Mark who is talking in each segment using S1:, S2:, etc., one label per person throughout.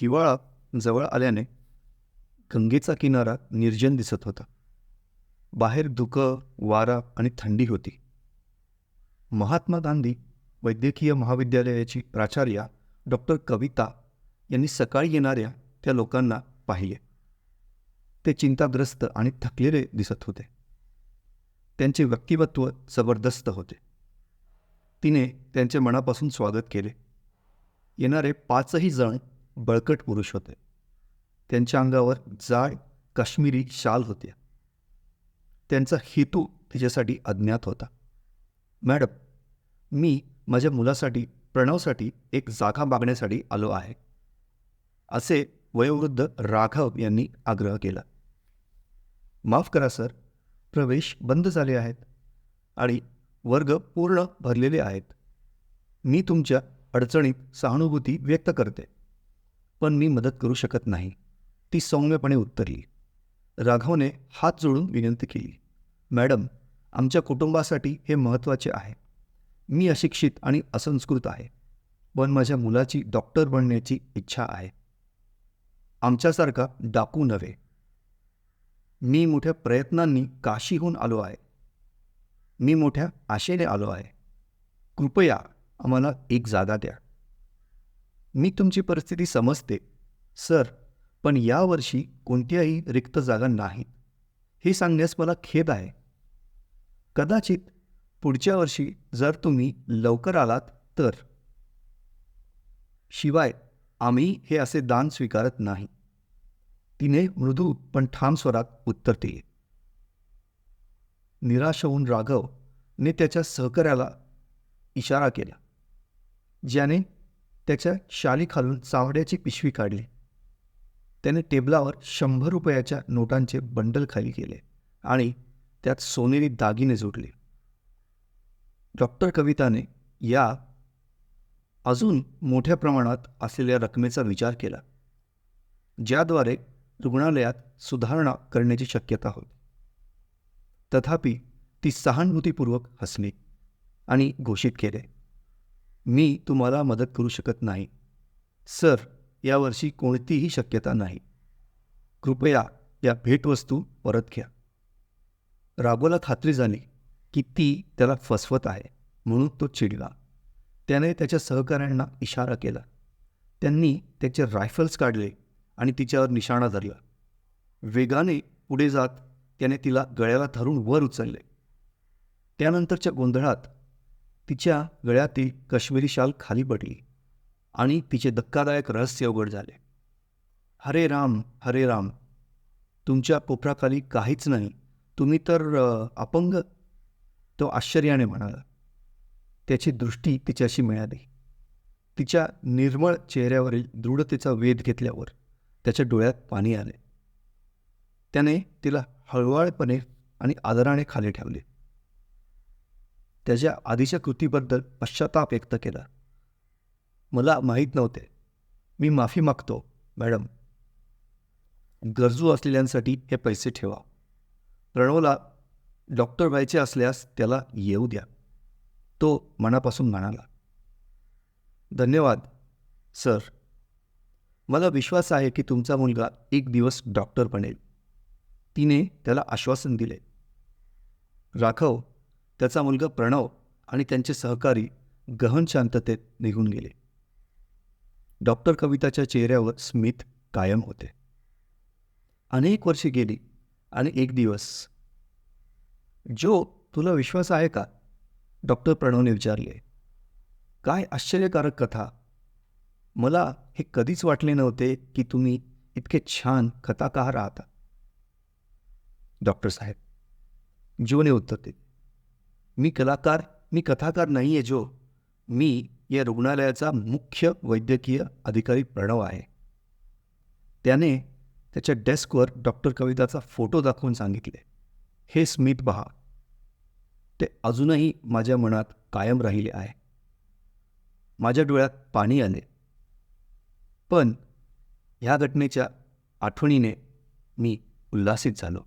S1: हिवाळा जवळ आल्याने गंगेचा किनारा निर्जन दिसत होता. बाहेर धुकं वारा आणि थंडी होती. महात्मा गांधी वैद्यकीय महाविद्यालयाची प्राचार्या डॉक्टर कविता यांनी सकाळी येणाऱ्या त्या लोकांना पाहिले. ते चिंताग्रस्त आणि थकलेले दिसत होते. त्यांचे व्यक्तिमत्व जबरदस्त होते. तिने त्यांचे मनापासून स्वागत केले. येणारे पाचही जण बळकट पुरुष होते. त्यांच्या अंगावर जाड काश्मीरी शाल होत्या त्यांचा हेतू तिच्यासाठी अज्ञात होता. मॅडम मी माझ्या मुलासाठी प्रणवसाठी एक जागा मागण्यासाठी आलो आहे. असे वयोवृद्ध राघव यांनी आग्रह केला. माफ करा सर. प्रवेश बंद झाले आहेत आणि वर्ग पूर्ण भरलेले आहेत. मी तुमच्या अडचणीत सहानुभूती व्यक्त करते. पण मी मदत करू शकत नाही. ती सौम्यपणे उत्तरली. राघवने हात जोडून विनंती केली. मॅडम आमच्या कुटुंबासाठी हे महत्त्वाचे आहे. मी अशिक्षित आणि असंस्कृत आहे. पण माझ्या मुलाची डॉक्टर बनण्याची इच्छा आहे. आमच्यासारखा डाकू नव्हे. मी मोठ्या प्रयत्नांनी काशीहून आलो आहे. मी मोठ्या आशेने आलो आहे. कृपया आम्हाला एक जागा द्या. मी तुमची परिस्थिती समजते सर पण यावर्षी कोणत्याही रिक्त जागा नाहीत हे सांगण्यास मला खेद आहे. कदाचित पुढच्या वर्षी जर तुम्ही लवकर आलात तर. शिवाय आम्ही हे असे दान स्वीकारत नाही. तिने मृदू पण ठाम स्वरात उत्तर दिले. निराश होऊन राघवने त्याच्या सहकार्याला इशारा केला. ज्याने त्याच्या शालीखालून चावड्याची पिशवी काढली. त्याने टेबलावर शंभर रुपयाच्या नोटांचे बंडल खाली केले आणि त्यात सोनेरी दागिने जोडले. डॉक्टर कविताने या अजून मोठ्या प्रमाणात असलेल्या रकमेचा विचार केला ज्याद्वारे रुग्णालयात सुधारणा करण्याची शक्यता होती. तथापि ती सहानुभूतीपूर्वक हसली आणि घोषित केले. मी तुम्हाला मदत करू शकत नाही. सर यावर्षी कोणतीही शक्यता नाही. कृपया या भेटवस्तू परत घ्या. राघोला खात्री झाली की ती त्याला फसवत आहे म्हणून तो चिडला. त्याने त्याच्या सहकाऱ्यांना इशारा केला. त्यांनी त्याचे रायफल्स काढले आणि तिच्यावर निशाणा धरला. वेगाने पुढे जात त्याने तिला गळ्याला धरून वर उचलले. त्यानंतरच्या गोंधळात तिच्या गळ्यातील कश्मीरी शाल खाली पडली आणि तिचे धक्कादायक रहस्य उघड झाले. हरे राम हरे राम. तुमच्या कोपराखाली काहीच नाही. तुम्ही तर अपंग. तो आश्चर्याने म्हणाला. त्याची दृष्टी तिच्याशी मिळाली. तिच्या निर्मळ चेहऱ्यावरील दृढतेचा वेध घेतल्यावर त्याच्या डोळ्यात पाणी आले. त्याने तिला हळवाळपणे आणि आदराने खाली ठेवले. त्याच्या आधीच्या कृतीबद्दल पश्चाताप व्यक्त केला. मला माहीत नव्हते. मी माफी मागतो मॅडम. गरजू असलेल्यांसाठी हे पैसे ठेवा. प्रणवला डॉक्टर व्हायचे असल्यास त्याला येऊ द्या. तो मनापासून म्हणाला. धन्यवाद सर. मला विश्वास आहे की तुमचा मुलगा एक दिवस डॉक्टर बनेल. तिने त्याला आश्वासन दिले. राघव त्याचा मुलगा प्रणव आणि त्यांचे सहकारी गहन शांततेत निघून गेले. डॉक्टर कविताच्या चेहऱ्यावर स्मित कायम होते. अनेक वर्षे गेली आणि एक दिवस जो तुला विश्वास आहे का? डॉक्टर प्रणवने विचारले. काय आश्चर्यकारक कथा. मला हे कधीच वाटले नव्हते की तुम्ही इतके छान कथाकार आहात. डॉक्टर साहेब जोने उत्तर दिले. मी कलाकार मी कथाकार नाही आहे जो मी या रुग्णालयाचा मुख्य वैद्यकीय अधिकारी प्रणव आहे. त्याने त्याच्या डेस्कवर डॉक्टर कविताचा फोटो दाखवून सांगितले. हे स्मित पहा. ते अजूनही माझ्या मनात कायम राहिले आहे. माझ्या डोळ्यात पाणी आले. पण ह्या घटनेच्या आठवणीने मी उल्हासित झालो.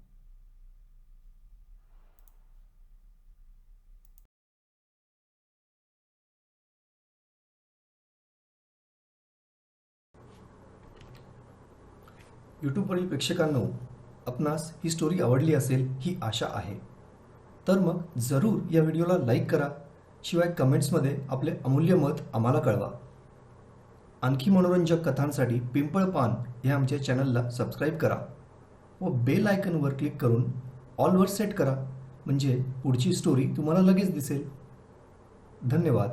S1: यूट्यूबवरील प्रेक्षकांनो आपणास ही स्टोरी आवडली असेल ही आशा आहे. तर मग जरूर या व्हिडिओला लाईक करा शिवाय कमेंट्समध्ये आपले अमूल्य मत आम्हाला कळवा. आणखी मनोरंजक कथांसाठी पिंपळ पान ह्या आमच्या चॅनलला सबस्क्राईब करा व बेल आयकनवर क्लिक करून ऑलवर सेट करा. म्हणजे पुढची स्टोरी तुम्हाला लगेच दिसेल. धन्यवाद.